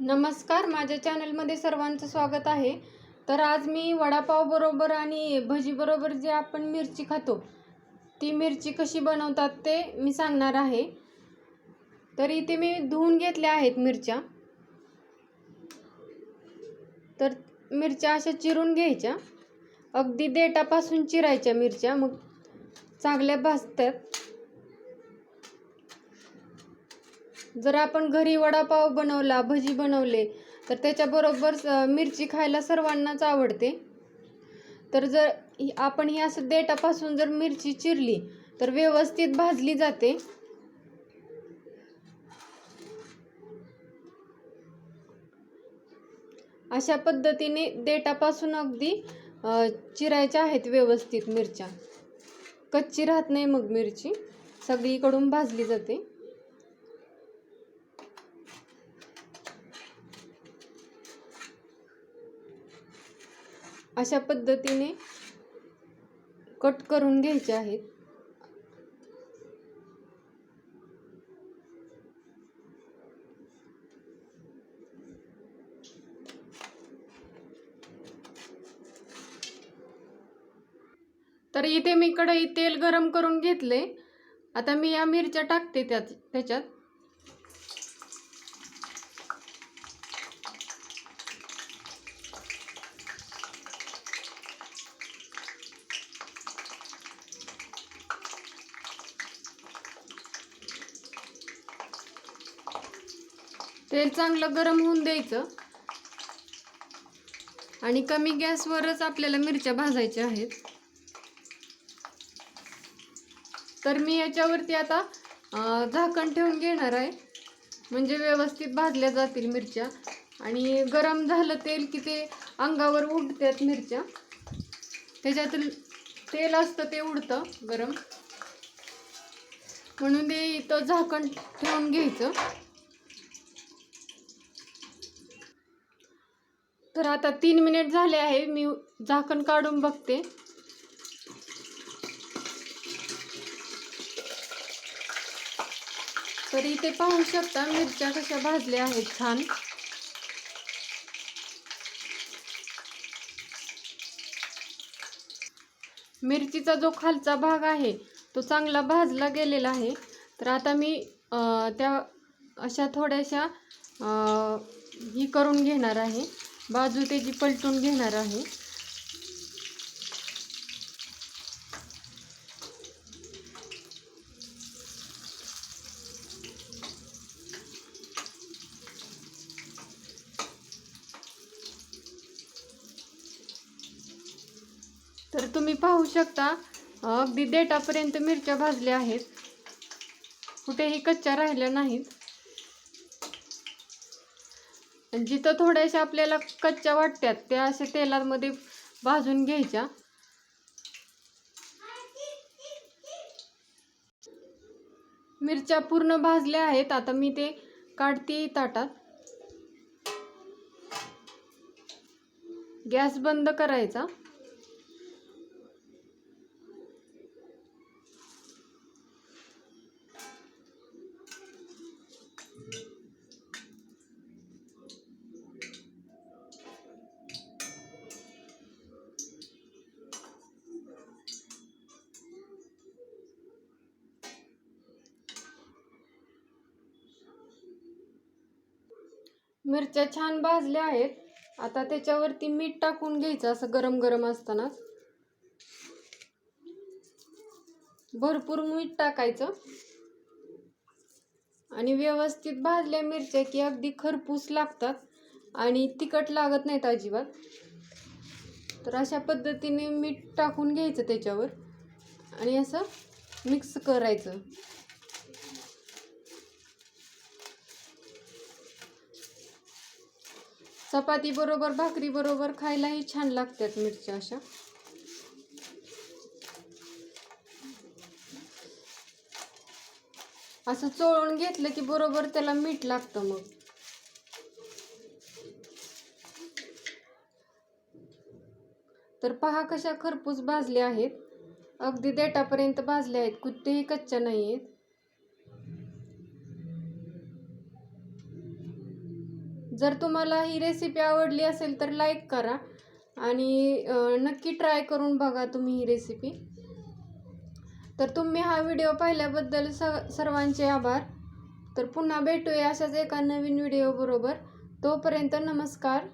नमस्कार माझ्या चॅनलमध्ये सर्वांचं स्वागत आहे. तर आज मी वडापावबरोबर आणि भजीबरोबर जे आपण मिरची खातो ती मिरची कशी बनवतात ते मी सांगणार आहे. तर इथे मी धुवून घेतल्या आहेत मिरच्या. तर मिरच्या अशा चिरून घ्यायच्या. अगदी देटापासून चिरायच्या मिरच्या मग चांगल्या भाजतात. जर आपण घरी वडापाव बनवला भजी बनवले तर त्याच्याबरोबर मिरची खायला सर्वांनाच आवडते. तर जर आपण ही असं देठापासून जर मिरची चिरली तर व्यवस्थित भाजली जाते. अशा पद्धतीने देठापासून अगदी चिरायच्या आहेत व्यवस्थित मिरच्या. कच्ची राहत नाही मग मिरची. सगळीकडून भाजली जाते. अशा पद्धतीने कट करून घ्यायचे आहेत. तर इथे मी कढईत तेल गरम करून घेतले. आता मी या मिरच्या टाकते त्यात त्याच्यात. तेल चांगलं गरम होऊन द्यायचं. आणि कमी गॅसवरच आपल्याला मिरच्या भाजायच्या आहेत. तर मी याच्यावरती आता झाकण ठेवून घेणार आहे. म्हणजे व्यवस्थित भाजल्या जातील मिरच्या. आणि गरम झालं तेल की ते अंगावर उडतात मिरच्या. त्याच्यातून तेल असतं ते उडतं गरम. म्हणून ते इथं झाकण ठेवून घ्यायचं. तर आता तीन मिनिट झाले आहे. मी झाकण काढून बघते. तर इथे पाहू शकता मिरच्या कशा भाजल्या आहेत छान. मिरचीचा जो खालचा भाग आहे तो चांगला भाजला गेलेला आहे. तर आता मी त्या अशा थोड्याशा ही करून घेणार आहे. बाजू त्याची पलटून घेणार आहे. तर तुम्ही पाहू शकता अगदी देठापर्यंत मिरच्या भाजल्या आहेत. कुठेही कच्च्या राहिल्या नाहीत. जिथं थोड्याशा आपल्याला कच्च्या वाटत्यात त्या अशा तेलामध्ये भाजून घ्यायच्या. मिरच्या पूर्ण भाजल्या आहेत. आता मी ते काढते ताटात. गॅस बंद करायचा. मिरच्या छान भाजल्या आहेत. आता त्याच्यावरती मीठ टाकून घ्यायचं असं गरम गरम असतानाच भरपूर मीठ टाकायचं. आणि व्यवस्थित भाजल्या मिरच्या की अगदी खरपूस लागतात आणि तिखट लागत नाहीत अजिबात. तर अशा पद्धतीने मीठ टाकून घ्यायचं त्याच्यावर. आणि असं मिक्स करायचं. चपाती बरोबर भाकरी बरोबर खायलाही छान लागतात मिरच्या अशा. असं चोळून घेतलं की बरोबर त्याला मीठ लागतं मग. तर पहा कशा खरपूस भाजल्या आहेत. अगदी देटापर्यंत भाजल्या आहेत. कुठेही कच्च्या नाही आहेत जर तुम्हाला ही रेसिपी आवडली असेल तर लाईक करा आणि नक्की ट्राय करून बघा तुम्ही ही रेसिपी तर तुम्ही हा व्हिडिओ पाहिल्याबद्दल स सर्वांचे आभार. तर पुन्हा भेटूया अशाच एका नवीन व्हिडिओबरोबर तोपर्यंत नमस्कार.